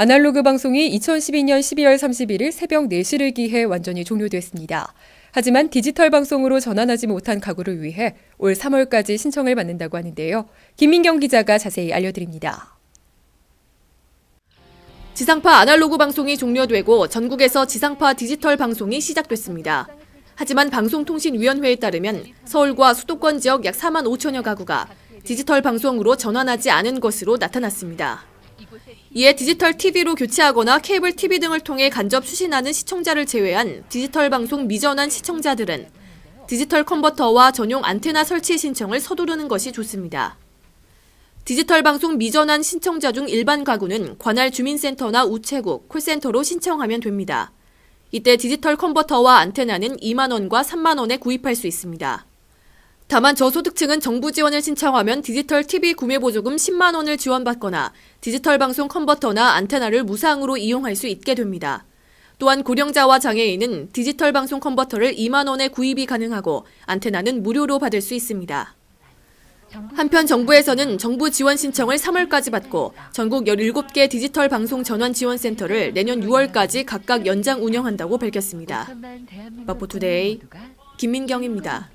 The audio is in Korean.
아날로그 방송이 2012년 12월 31일 새벽 4시를 기해 완전히 종료됐습니다. 하지만 디지털 방송으로 전환하지 못한 가구를 위해 올 3월까지 신청을 받는다고 하는데요. 김민경 기자가 자세히 알려드립니다. 지상파 아날로그 방송이 종료되고 전국에서 지상파 디지털 방송이 시작됐습니다. 하지만 방송통신위원회에 따르면 서울과 수도권 지역 약 4만 5천여 가구가 디지털 방송으로 전환하지 않은 것으로 나타났습니다. 이에 디지털 TV로 교체하거나 케이블 TV 등을 통해 간접 수신하는 시청자를 제외한 디지털 방송 미전환 시청자들은 디지털 컨버터와 전용 안테나 설치 신청을 서두르는 것이 좋습니다. 디지털 방송 미전환 신청자 중 일반 가구는 관할 주민센터나 우체국, 콜센터로 신청하면 됩니다. 이때 디지털 컨버터와 안테나는 2만 원과 3만 원에 구입할 수 있습니다. 다만 저소득층은 정부 지원을 신청하면 디지털 TV 구매 보조금 10만 원을 지원받거나 디지털 방송 컨버터나 안테나를 무상으로 이용할 수 있게 됩니다. 또한 고령자와 장애인은 디지털 방송 컨버터를 2만 원에 구입이 가능하고 안테나는 무료로 받을 수 있습니다. 한편 정부에서는 정부 지원 신청을 3월까지 받고 전국 17개 디지털 방송 전환 지원센터를 내년 6월까지 각각 연장 운영한다고 밝혔습니다. 마포투데이 김민경입니다.